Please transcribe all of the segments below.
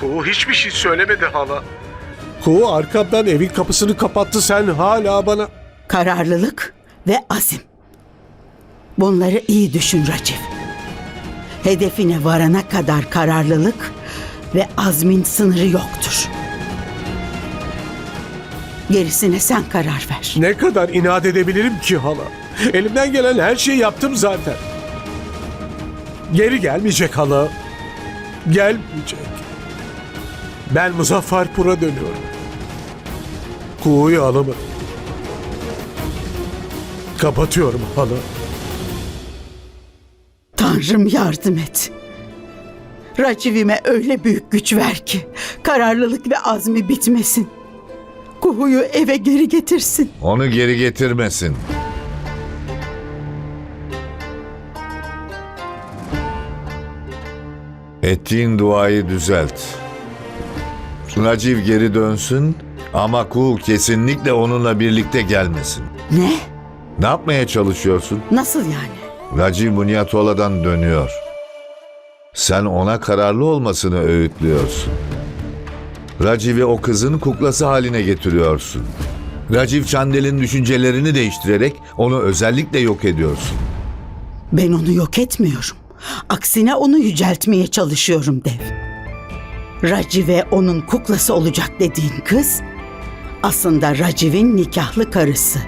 Kuğu hiçbir şey söylemedi hala. Kuğu arkamdan evin kapısını kapattı sen hala bana... Kararlılık ve azim. Bunları iyi düşün Racif. Hedefine varana kadar kararlılık ve azmin sınırı yoktur. Gerisine sen karar ver. Ne kadar inat edebilirim ki hala? Elimden gelen her şeyi yaptım zaten. Geri gelmeyecek hala. Gelmeyecek. Ben Muzaffarpur'a dönüyorum. Kuğuyu alamadım. Kapatıyorum hala. Tanrım yardım et. Racivime öyle büyük güç ver ki kararlılık ve azmi bitmesin. Kuhu'yu eve geri getirsin. Onu geri getirmesin. Ettiğin duayı düzelt. Raciv geri dönsün ama Kuğu kesinlikle onunla birlikte gelmesin. Ne? Ne yapmaya çalışıyorsun? Nasıl yani? Raciv Munyatola'dan dönüyor. Sen ona kararlı olmasını öğütlüyorsun. Raciv'i o kızın kuklası haline getiriyorsun. Raciv Çandel'in düşüncelerini değiştirerek onu özellikle yok ediyorsun. Ben onu yok etmiyorum. Aksine onu yüceltmeye çalışıyorum dev. Raci ve onun kuklası olacak dediğin kız aslında Raciv'in nikahlı karısı.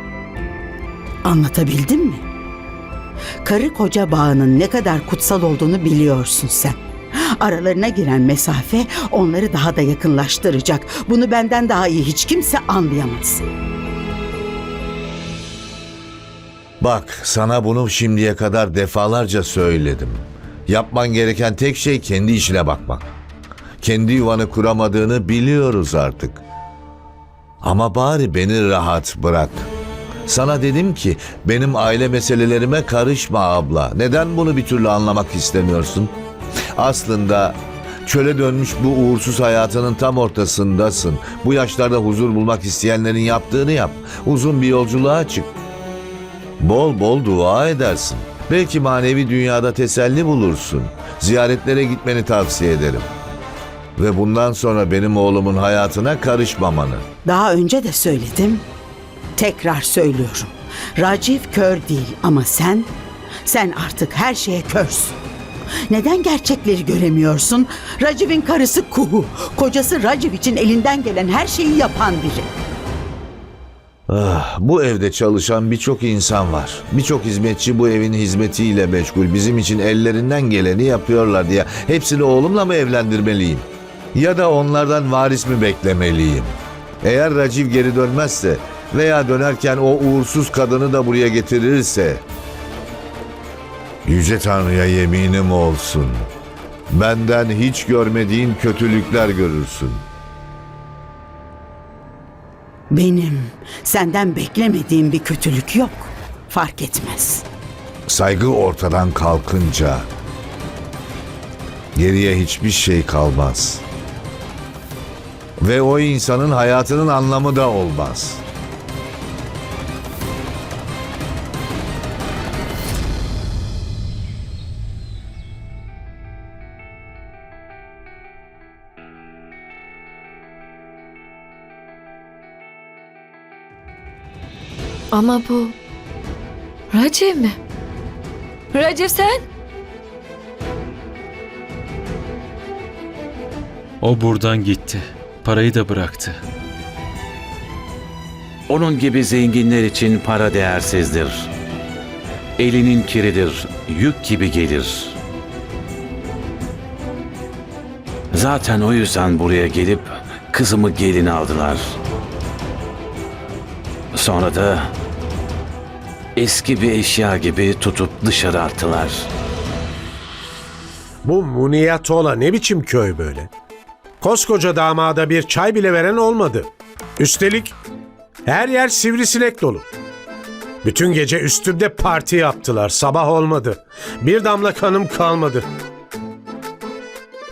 Anlatabildim mi? Karı koca bağının ne kadar kutsal olduğunu biliyorsun sen. Aralarına giren mesafe onları daha da yakınlaştıracak. Bunu benden daha iyi hiç kimse anlayamaz. Bak sana bunu şimdiye kadar defalarca söyledim. Yapman gereken tek şey kendi işine bakmak. Kendi yuvanı kuramadığını biliyoruz artık. Ama bari beni rahat bırak. Sana dedim ki benim aile meselelerime karışma abla. Neden bunu bir türlü anlamak istemiyorsun? Aslında çöle dönmüş bu uğursuz hayatının tam ortasındasın. Bu yaşlarda huzur bulmak isteyenlerin yaptığını yap. Uzun bir yolculuğa çık. Bol bol dua edersin. Belki manevi dünyada teselli bulursun. Ziyaretlere gitmeni tavsiye ederim. Ve bundan sonra benim oğlumun hayatına karışmamanı. Daha önce de söyledim. Tekrar söylüyorum. Raciv kör değil ama sen, sen artık her şeye körsün. Neden gerçekleri göremiyorsun? Raciv'in karısı Kuhu. Kocası Raciv için elinden gelen her şeyi yapan biri. Ah, bu evde çalışan birçok insan var. Birçok hizmetçi bu evin hizmetiyle meşgul. Bizim için ellerinden geleni yapıyorlar diye. Hepsini oğlumla mı evlendirmeliyim? Ya da onlardan varis mi beklemeliyim? Eğer Raciv geri dönmezse veya dönerken o uğursuz kadını da buraya getirirse... Yüce Tanrı'ya yeminim olsun. Benden hiç görmediğin kötülükler görürsün. Benim senden beklemediğim bir kötülük yok. Fark etmez. Saygı ortadan kalkınca geriye hiçbir şey kalmaz. Ve o insanın hayatının anlamı da olmaz. Ama bu... Raciv mi? Raciv sen? O buradan gitti. Parayı da bıraktı. Onun gibi zenginler için para değersizdir. Elinin kiridir, yük gibi gelir. Zaten o yüzden buraya gelip kızımı gelin aldılar. Sonra da eski bir eşya gibi tutup dışarı attılar. Bu Muniyatola ne biçim köy böyle? Koskoca damada bir çay bile veren olmadı. Üstelik her yer sivrisinek dolu. Bütün gece üstümde parti yaptılar. Sabah olmadı. Bir damla kanım kalmadı.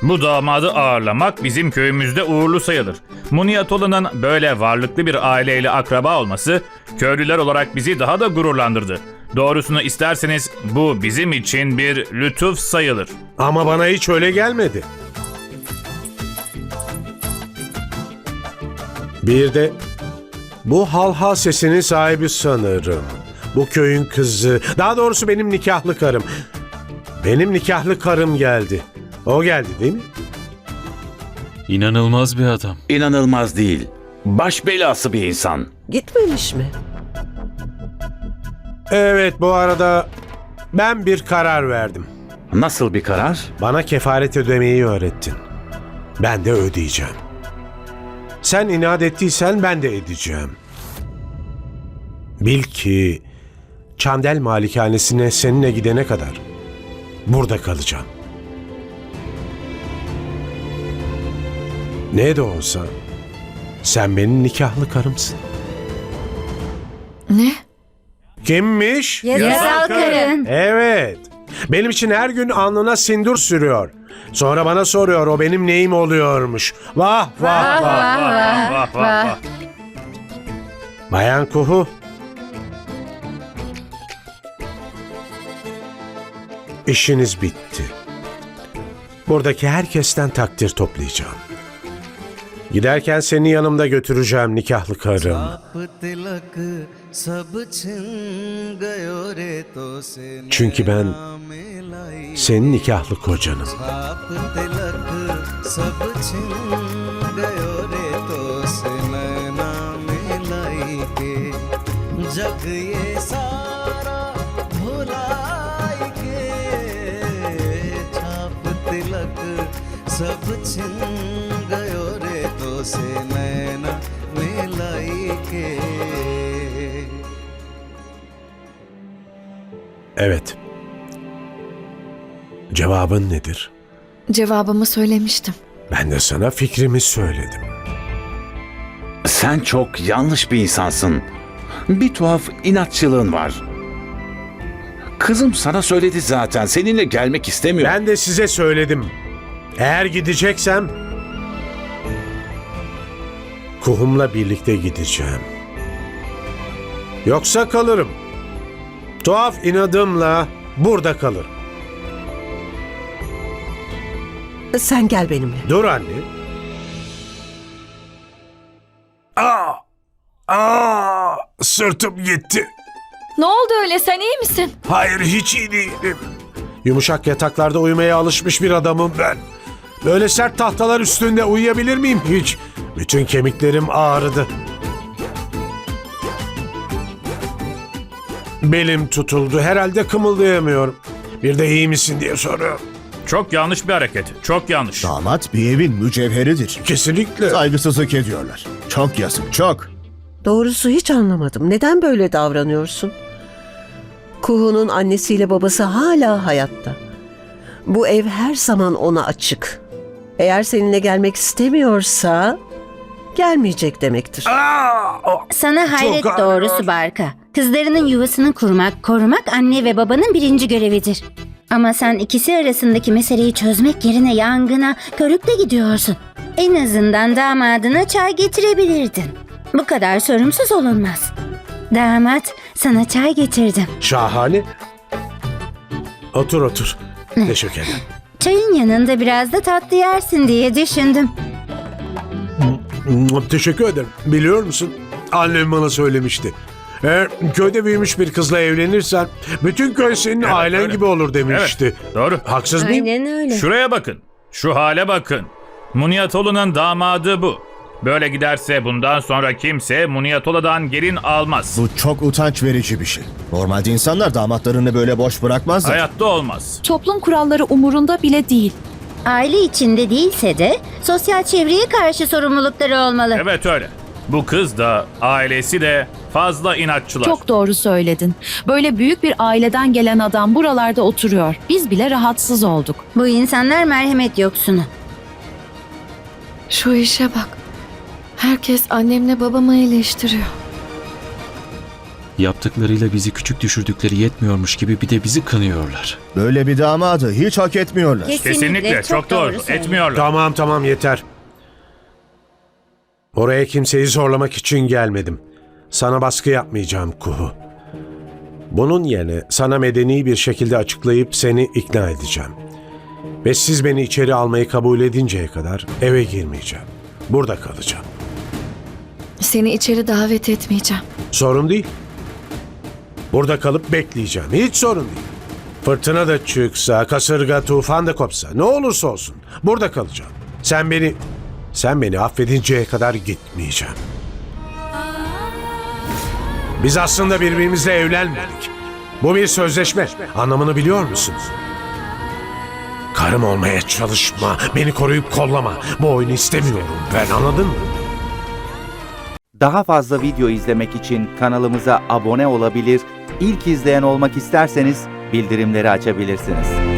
Bu damadı ağırlamak bizim köyümüzde uğurlu sayılır. Muniyatolu'nun böyle varlıklı bir aileyle akraba olması köylüler olarak bizi daha da gururlandırdı. Doğrusunu isterseniz bu bizim için bir lütuf sayılır. Ama bana hiç öyle gelmedi. Bir de bu halha sesinin sahibi sanırım. Bu köyün kızı. Daha doğrusu benim nikahlı karım. Benim nikahlı karım geldi. O geldi değil mi? İnanılmaz bir adam. İnanılmaz değil. Baş belası bir insan. Gitmemiş mi? Evet bu arada ben bir karar verdim. Nasıl bir karar? Bana kefaret ödemeyi öğrettin. Ben de ödeyeceğim. Sen inat ettiysen ben de edeceğim. Bil ki Çandel Malikanesi'ne seninle gidene kadar burada kalacağım. Ne de olsa sen benim nikahlı karımsın. Ne? Kimmiş? Yasal karın. Evet. Benim için her gün alnına sindur sürüyor. Sonra bana soruyor o benim neyim oluyormuş. Vah vah vah vah vah vah. vah, vah. Bayan Kuhu. İşiniz bitti. Buradaki herkesten takdir toplayacağım. Giderken seni yanımda götüreceğim nikahlı karım. Çünkü ben senin nikahlı kocanım. आप तिलक सब छिन गयो रे तो से नैना मिलाई के जग ये सारा भुलाई के छाप तिलक सब छिन गयो रे तो से नैना मिलाई के Evet. Cevabın nedir? Cevabımı söylemiştim. Ben de sana fikrimi söyledim. Sen çok yanlış bir insansın. Bir tuhaf inatçılığın var. Kızım sana söyledi zaten. Seninle gelmek istemiyor. Ben de size söyledim. Eğer gideceksem Kuhum'la birlikte gideceğim. Yoksa kalırım. Tuhaf inadımla burada kalırım. Sen gel benimle. Dur anne. Aa! Aa! Sırtım gitti. Ne oldu öyle sen iyi misin? Hayır hiç iyi değilim. Yumuşak yataklarda uyumaya alışmış bir adamım ben. Böyle sert tahtalar üstünde uyuyabilir miyim hiç? Bütün kemiklerim ağrıdı. Belim tutuldu. Herhalde kımıldayamıyorum. Bir de iyi misin diye soruyor. Çok yanlış bir hareket. Çok yanlış. Damat bir evin mücevheridir. Kesinlikle. Saygısızlık ediyorlar. Çok yazık, çok. Doğrusu hiç anlamadım. Neden böyle davranıyorsun? Kuhu'nun annesiyle babası hala hayatta. Bu ev her zaman ona açık. Eğer seninle gelmek istemiyorsa gelmeyecek demektir. Sana hayret doğrusu Barka. Kızlarının yuvasını kurmak, korumak anne ve babanın birinci görevidir. Ama sen ikisi arasındaki meseleyi çözmek yerine yangına, körükle gidiyorsun. En azından damadına çay getirebilirdin. Bu kadar sorumsuz olunmaz. Damat, sana çay getirdim. Şahane. Otur otur. Teşekkür ederim. Çayın yanında biraz da tatlı yersin diye düşündüm. Teşekkür ederim. Biliyor musun? Annem bana söylemişti. Eğer köyde büyümüş bir kızla evlenirsen bütün köy senin Evet, ailen öyle. gibi olur demişti. Evet, doğru. Haksız mıyım? öyle. Şuraya bakın. Şu hale bakın. Muniyatolu'nun damadı bu. Böyle giderse bundan sonra kimse Muniyatolu'dan gelin almaz. Bu çok utanç verici bir şey. Normalde insanlar damatlarını böyle boş bırakmazlar. Hayatta olmaz. Toplum kuralları umurunda bile değil. Aile içinde değilse de sosyal çevreye karşı sorumlulukları olmalı. Evet öyle. Bu kız da ailesi de fazla inatçılar. Çok doğru söyledin. Böyle büyük bir aileden gelen adam buralarda oturuyor. Biz bile rahatsız olduk. Bu insanlar merhamet yoksunu. Şu işe bak. Herkes annemle babamı eleştiriyor. Yaptıklarıyla bizi küçük düşürdükleri yetmiyormuş gibi bir de bizi kınıyorlar. Böyle bir damadı hiç hak etmiyorlar. Kesinlikle çok, doğru. söylüyorsun. Etmiyorlar. Tamam tamam yeter. Oraya kimseyi zorlamak için gelmedim. Sana baskı yapmayacağım Kuhu. Bunun yerine sana medeni bir şekilde açıklayıp seni ikna edeceğim. Ve siz beni içeri almayı kabul edinceye kadar eve girmeyeceğim. Burada kalacağım. Seni içeri davet etmeyeceğim. Sorun değil. Burada kalıp bekleyeceğim. Hiç sorun değil. Fırtına da çıksa, kasırga, tufan da kopsa ne olursa olsun burada kalacağım. Sen beni sen beni affedinceye kadar gitmeyeceğim. Biz aslında birbirimizle evlenmedik. Bu bir sözleşme. Anlamını biliyor musun? Karım olmaya çalışma. Beni koruyup kollama. Bu oyunu istemiyorum ben anladın mı? Daha fazla video izlemek için kanalımıza abone olabilir, ilk izleyen olmak isterseniz bildirimleri açabilirsiniz.